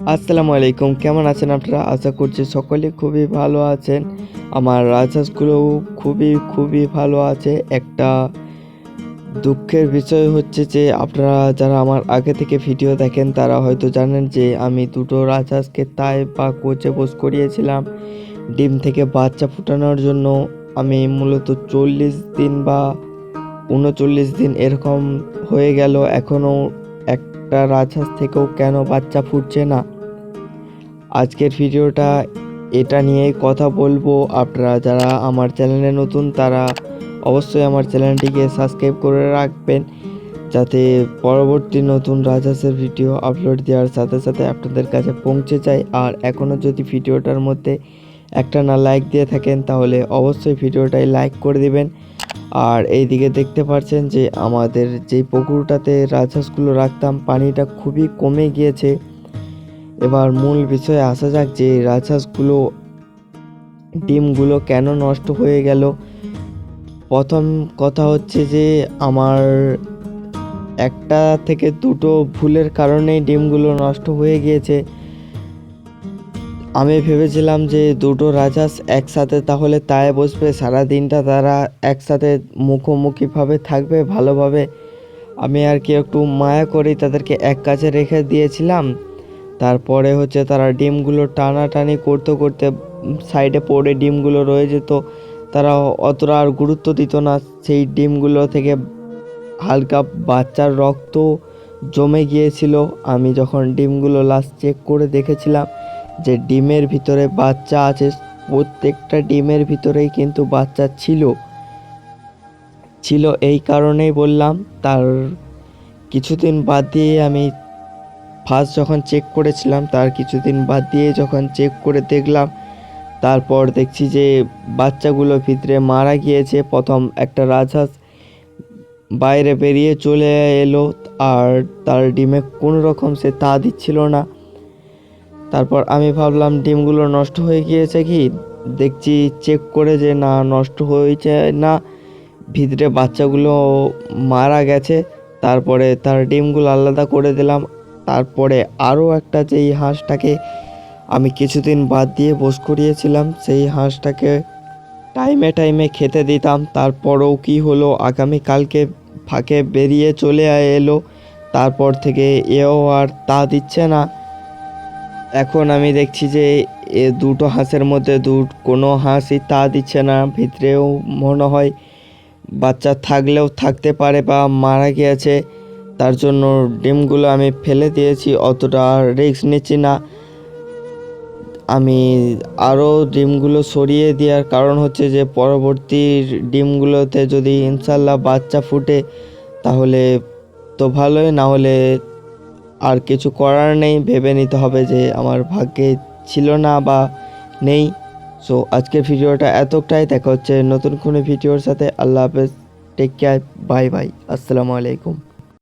আসসালামু আলাইকুম, কেমন আছেন আপনারা? আশা করছি সকলে খুবই ভালো আছেন। আমার রাজহাঁসগুলোও খুবই খুবই ভালো আছে। একটা দুঃখের বিষয় হচ্ছে যে, আপনারা যারা আমার আগে থেকে ভিডিও দেখেন, তারা হয়তো জানেন যে, আমি দুটো রাজহাঁসকে তাই বা কোচে বস করিয়েছিলাম। ডিম থেকে বাচ্চা ফুটানোর জন্য আমি মূলত চল্লিশ দিন বা উনচল্লিশ দিন এরকম হয়ে গেল। এখনও একটা রাজহাঁস থেকেও কেন বাচ্চা ফুটছে না? আজকের ভিডিওটা এটা নিয়েই কথা বলব। আপনারা যারা আমার চ্যানেলে নতুন, তারা অবশ্যই আমার চ্যানেলটিকে সাবস্ক্রাইব করে রাখবেন। যাতে পরবর্তী নতুন রাজহাঁসের ভিডিও আপলোড দেওয়ার সাথে সাথে আপনাদের কাছে পৌঁছে যায়। আর এখনও যদি ভিডিওটার মধ্যে একটা না লাইক দিয়ে থাকেন, তাহলে অবশ্যই ভিডিওটাই লাইক করে দিবেন। আর এইদিকে দেখতে পাচ্ছেন যে আমাদের যেই পুকুরটাতে রাজহাঁসগুলো রাখতাম, পানিটা খুবই কমে গিয়েছে। এবার মূল বিষয়ে আসা যাক যে রাজহাঁসগুলো, ডিমগুলো কেন নষ্ট হয়ে গেল। প্রথম কথা হচ্ছে যে আমার একটা থেকে দুটো ভুলের কারণেই ডিমগুলো নষ্ট হয়ে গিয়েছে। আমি ভেবেছিলাম যে দুটো রাজহাঁস একসাথে তাহলে তায়ে বসবে সারা দিনটা তারা একসাথে মুখোমুখিভাবে থাকবে, ভালোভাবে। আমি আর কি একটু মায়া করেই তাদেরকে এক কাছে রেখে দিয়েছিলাম। তারপরে হচ্ছে তারা ডিমগুলো টানাটানি করতে করতে সাইডে পড়ে ডিমগুলো রয়ে যেত। তারা অতটা আর গুরুত্ব দিত না, সেই ডিমগুলো থেকে হালকা বাচ্চার রক্ত জমে গিয়েছিল। আমি যখন ডিমগুলো লাস্ট চেক করে দেখেছিলাম যে ডিমের ভিতরে বাচ্চা আছে, প্রত্যেকটা ডিমের ভিতরেই কিন্তু বাচ্চা ছিল। ছিল এই কারণেই বললাম, তার কিছুদিন বাদ দিয়ে আমি ফার্স্ট যখন চেক করেছিলাম, তার কিছুদিন বাদ দিয়ে যখন চেক করে দেখলাম, তারপর দেখছি যে বাচ্চাগুলো ভিতরে মারা গিয়েছে। প্রথম একটা রাজহাঁস বাইরে বেরিয়ে চলে এলো, আর তার ডিমে কোনো রকম সে তা দিচ্ছিল না। তারপর আমি ভাবলাম ডিমগুলো নষ্ট হয়ে গিয়েছে কি? দেখছি চেক করে যে না, নষ্ট হয়েছে না। ভিতরে বাচ্চাগুলো মারা গেছে। তারপরে তার ডিমগুলো আলাদা করে দিলাম। তারপরে আরও একটা যেই হাঁসটাকে আমি কিছুদিন বাদ দিয়ে বস করিয়েছিলাম, সেই হাঁসটাকে টাইমে টাইমে খেতে দিতাম। তারপরেও কি হলো, আগামী কালকে ফাঁকে বেরিয়ে চলে এলো। তারপর থেকে এও আর তা দিচ্ছে না। এখন আমি দেখছি যে এ দুটো হাঁসের মধ্যে দু, কোনো হাঁসই তা দিচ্ছে না, ভিতরেও মনে হয় বাচ্চা থাকলেও থাকতে পারে বা মারা গিয়েছে, তার জন্য ডিমগুলো আমি ফেলে দিয়েছি, অতটা রিস্ক নিচ্ছি না। আমি আরও ডিমগুলো সরিয়ে দেওয়ার কারণ হচ্ছে যে পরবর্তী ডিমগুলোতে যদি ইনশাল্লাহ বাচ্চা ফুটে, তাহলে তো ভালোই, না হলে আর কিছু করার নেই, ভেবে নিতে হবে যে আমার ভাগ্যে ছিল না বা নেই। সো আজকের ভিডিওটা এতটাই। দেখা হচ্ছে নতুন কোনো ভিডিওর সাথে। আল্লাহ হাফেজ। টেক কেয়ার বাই বাই আসসালামু আলাইকুম।